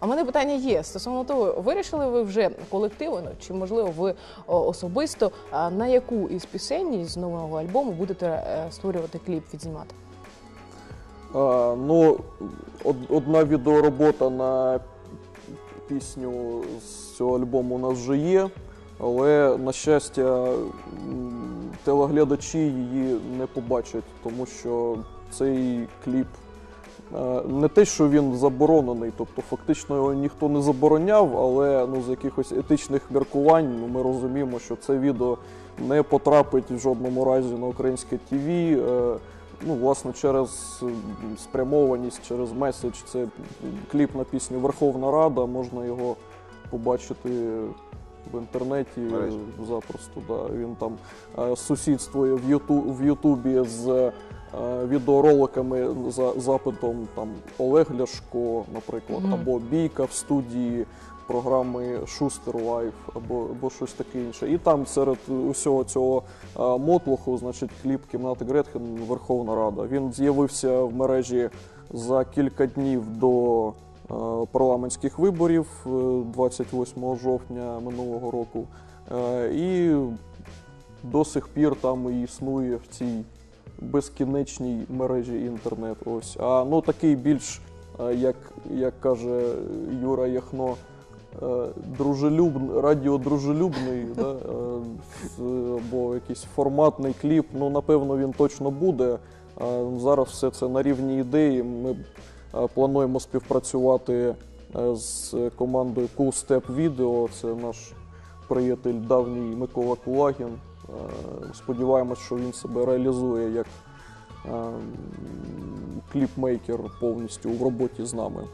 А мене питання є стосовно того, вирішили ви вже колективно, чи можливо ви особисто на яку із пісень з нового альбому будете е, створювати кліп відзнімати? А, ну, од, одна відеоробота на пісню з цього альбому у нас вже є, але, на щастя, телеглядачі її не побачать, тому що цей кліп не те, що він заборонений, тобто фактично його ніхто не забороняв, але ну, з якихось етичних міркувань ну, ми розуміємо, що це відео не потрапить в жодному разі на українське ТВ. Е, ну, власне, через спрямованість, через меседж. Це кліп на пісню Верховна Рада, можна його побачити в інтернеті Мережі. запросто. Да. Він там е, сусідствує в, Юту, в Ютубі з е, відеороликами за запитом там, Олег Ляшко, наприклад, Мгм. або Бійка в студії програми Шустер Лайф або, або щось таке інше. І там серед усього цього е, мотлоху, значить, кліп кімнати Гретхен Верховна Рада. Він з'явився в мережі за кілька днів до е, парламентських виборів е, 28 жовтня минулого року. Е, І до сих пір там і існує в цій безкінечній мережі інтернет. Ось. А ну такий більш, е, як, як каже Юра Яхно, е, дружелюбний, радіодружелюбний, да, е, або якийсь форматний кліп. Ну, напевно, він точно буде. Зараз все це на рівні ідеї. Ми плануємо співпрацювати з командою Cool Step Video. Це наш приятель давній Микола Кулагін. Е, Сподіваємось, що він себе реалізує як е, кліпмейкер повністю в роботі з нами.